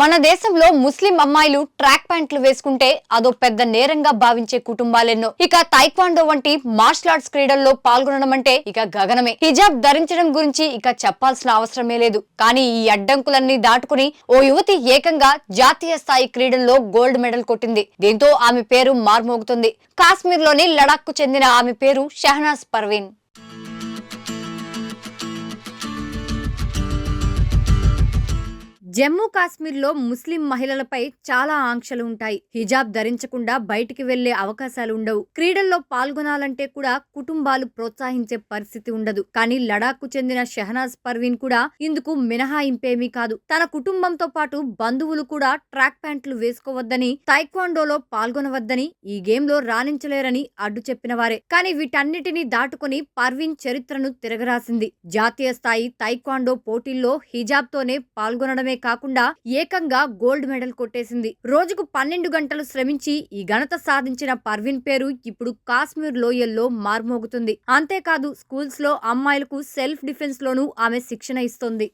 మన దేశంలో ముస్లిం అమ్మాయిలు ట్రాక్ ప్యాంట్లు వేసుకుంటే అదో పెద్ద నేరంగా భావించే కుటుంబాలెన్నో. ఇక తైక్వాండో వంటి మార్షల్ ఆర్ట్స్ క్రీడల్లో పాల్గొనడం అంటే ఇక గగనమే. హిజాబ్ ధరించడం గురించి ఇక చెప్పాల్సిన అవసరమే లేదు. కానీ ఈ అడ్డంకులన్నీ దాటుకుని ఓ యువతి ఏకంగా జాతీయ స్థాయి క్రీడల్లో గోల్డ్ మెడల్ కొట్టింది. దీంతో ఆమె పేరు మార్మోగుతుంది. కాశ్మీర్లోని లడాఖ్కు చెందిన ఆమె పేరు షహనాజ్ పర్వీన్. జమ్మూ కాశ్మీర్లో ముస్లిం మహిళలపై చాలా ఆంక్షలు ఉంటాయి. హిజాబ్ ధరించకుండా బయటికి వెళ్ళే అవకాశాలు ఉండవు. క్రీడల్లో పాల్గొనాలంటే కూడా కుటుంబాలు ప్రోత్సహించే పరిస్థితి ఉండదు. కానీ లడాఖ్కు చెందిన షహనాజ్ పర్వీన్ కూడా ఇందుకు మినహాయింపేమీ కాదు. తన కుటుంబంతో పాటు బంధువులు కూడా ట్రాక్ ప్యాంట్లు వేసుకోవద్దని తైక్వాండోలో పాల్గొనవద్దని ఈ గేమ్లో రాణించలేరని అడ్డు చెప్పిన వారే. కానీ వీటన్నిటిని దాటుకుని పర్వీన్ చరిత్రను తిరగరాసింది. జాతీయ స్థాయి తైక్వాండో పోటీల్లో హిజాబ్తోనే పాల్గొనడమే కాకుండా ఏకంగా గోల్డ్ మెడల్ కొట్టేసింది. రోజుకు పన్నెండు గంటలు శ్రమించి ఈ ఘనత సాధించిన పర్వీన్ పేరు ఇప్పుడు కాశ్మీర్ లోయల్లో మార్మోగుతుంది. అంతేకాదు స్కూల్స్లో అమ్మాయిలకు సెల్ఫ్ డిఫెన్స్ లోనూ ఆమె శిక్షణ ఇస్తోంది.